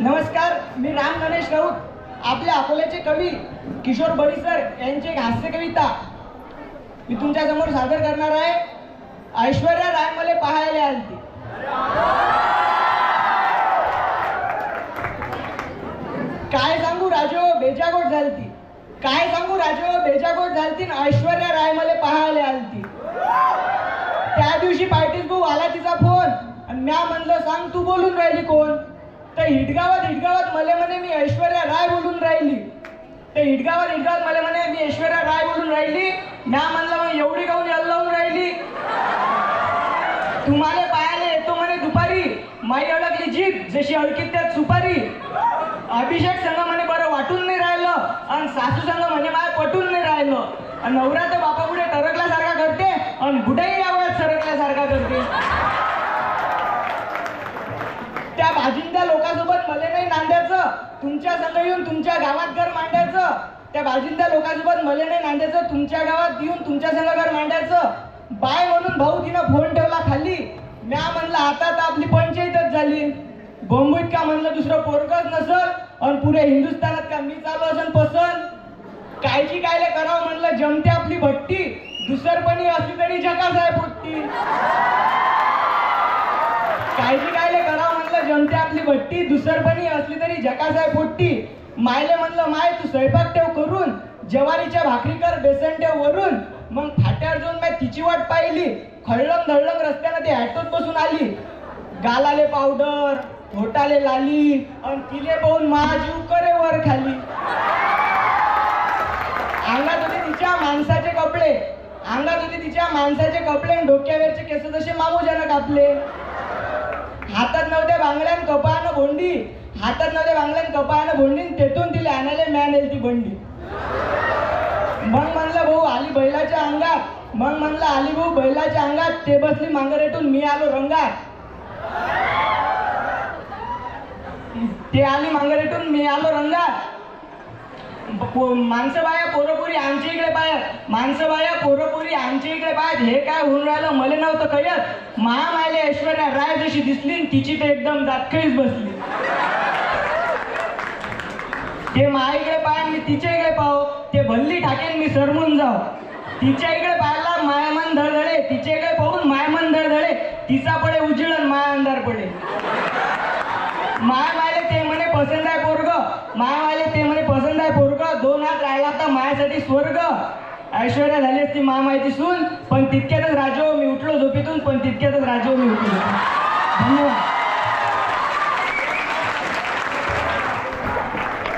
नमस्कार मी राम महेश राऊत. आपले अकोल्याचे कवी किशोर बडीसर यांची एक हास्य कविता मी तुमच्यासमोर सादर करणार आहे. ऐश्वर्या राय मला पाहायला आलती. काय सांगू राजो बेजागोट झालती. काय सांगू राजो बेजागोट झालती न ऐश्वर्या राय मला पाहायला आलती. त्या दिवशी पार्टीत भाऊ आला तिचा फोन. आणि म्या म्हणलं सांग तू बोलून राहिली कोण? तर हिटगावात हिटगावात मला म्हणे मी ऐश्वर्या राय बोलून राहिली. तर हिटगावात हिटगावात मला म्हणे मी ऐश्वर्या राय बोलून राहिली. म्या म्हणलं मग एवढी गाऊन यायला लावून राहिली? तुम्हाला पायाला येतो म्हणे दुपारी. माई अडकली जीप जशी अडकीत त्यात सुपारी. अभिषेक संघ म्हणे बरं वाटून नाही राहिलं. आणि सासू संघ म्हणे माय पटून नाही राहिलं. आणि नवरा तर बापा पुढे टरकल्यासारखा करते. आणि बुडाई या वयात सरकल्यासारखा करते. त्या लोकांसोबत मले नाही नांदायचं. तुमच्या संघ येऊन तुमच्या गावात घर मांडायचं. त्या भाजींच्या लोकांसोबत मले नाही नांदायचं. तुमच्या गावात येऊन तुमच्या संघ घर मांडायचं. बाय म्हणून भाऊ तिनं फोन ठेवला खाली. म्या म्हणलं आता तर आपली पंचायतच झाली. बोंबईत का म्हणलं दुसरं पोरगच नसल. आणि पुऱ्या हिंदुस्थानात का मी चालू असन पसंत कायची कायले करावं म्हणलं जमते आपली भट्टी. दुसरपणी असली तरी जगाच आहे पोट्टी काळजी जमते आपली भट्टी दुसरपणी असली तरी जकास पोट्टी मायले म्हणलं माय तू स्वयंपाक ठेव करून जवारीच्या भाकरी कर बेसन ठेव वरून. मग फाट्यावर जाऊन मी तिची वाट पाहिली. खळलंग धळलंग रस्त्यानं ती ॲटोत बसून आली. गालाले पावडर होटाले लाली आणि तिले पाहून महाजीव करे वर खाली. अंगात होते तिच्या माणसाचे कपडे. अंगात होते तिच्या माणसाचे कपडे आणि डोक्यावरचे केस जसे मामूजानं कापले. हातात नव्हत्या बांगड्यान कपाळानं भोंडी. हातात नव्हते बांगड्यान कपाळानं भोंडी तेथून तिला आणायला मॅन येईल ती बंडी. मग म्हणलं भाऊ आली बैलाच्या अंगात. मग म्हणलं आली भाऊ बैलाच्या अंगात. ते बसली मांगरेटून मी आलो रंगात. ते आली मांगरेटून मी आलो रंगात. माणसं बाया पोरपुरी आमच्या इकडे पाहत. माणसं बाया पोरपुरी आमच्या इकडे पाहत. हे काय होऊन राहिलं? मला नव्हतं कळत. महामायले ऐश्वर्या राय दिसली तिची तर एकदम दातखळीच बसली. ते माईकडे पाय मी तिच्या इकडे पाहो. ते भल्ली टाकेन मी सरमून जाव तिच्या इकडे पाहायला मायामन धडधडे. तिच्या इकडे पाहून मायामन धडधडे. तिचा पडे उजळण माया अंधार पडे. माय मायले ते म्हणे पसंत आहे पोरग. माय मायले ते म्हणे पसंत आहे पोरग. दोन हात राहिला तर मायासाठी स्वर्ग. ऐश्वर्या झाली असती मामायची सून. पण तितक्यातच राजो मी उठलो झोपेतून पण तितक्यातच राजो मी उठलो. Brilliant.